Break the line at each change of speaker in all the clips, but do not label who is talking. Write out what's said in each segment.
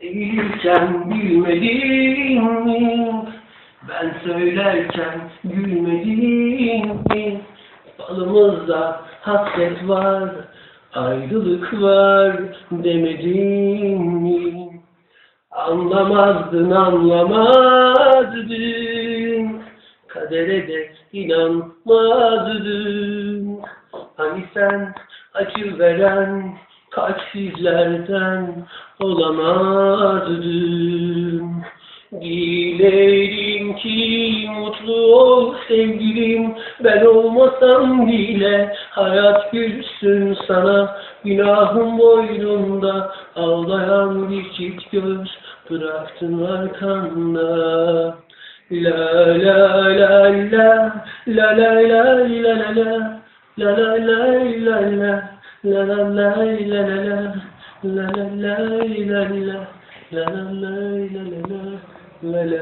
Eğilirken bilmedin mi? Ben söylerken gülmedin mi? Balımızda hasret var, ayrılık var demedin mi? Anlamazdın anlamazdın Kadere de inanmazdın Hani sen acı veren kalpsizlerden olamazdın Dilerim ki mutlu ol sevgilim. Ben olmasam bile hayat gülsün sana. Günahım boynunda ağlayan bir çift göz Bıraktın arkanda. La la la la La la la la la la La la la la la La la la la la la La la la la la La la la la la la La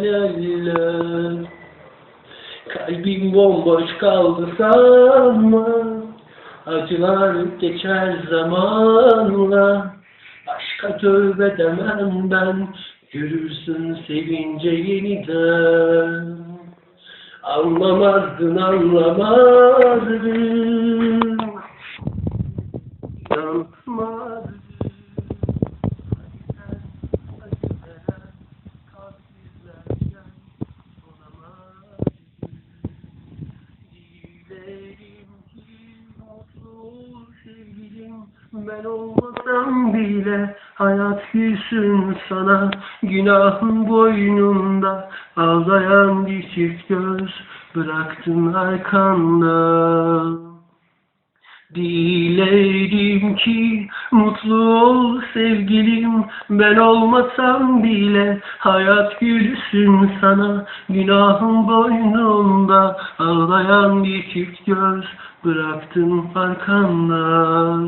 la la. La Kalbim bomboş kaldı sanma Acılar geçer zamanla Aşka tövbe demem ben Görürsün sevince yeniden. Anlamazdın anlamazdın Sevgilim Ben olmasam bile hayat gülsün sana. Günahın boynunda ağlayan bir çift göz Bıraktın arkanda Dilerim ki mutlu ol sevgilim. Ben olmasam bile hayat gülsün sana. Günahın boynunda ağlayan bir çift göz Bıraktın arkanda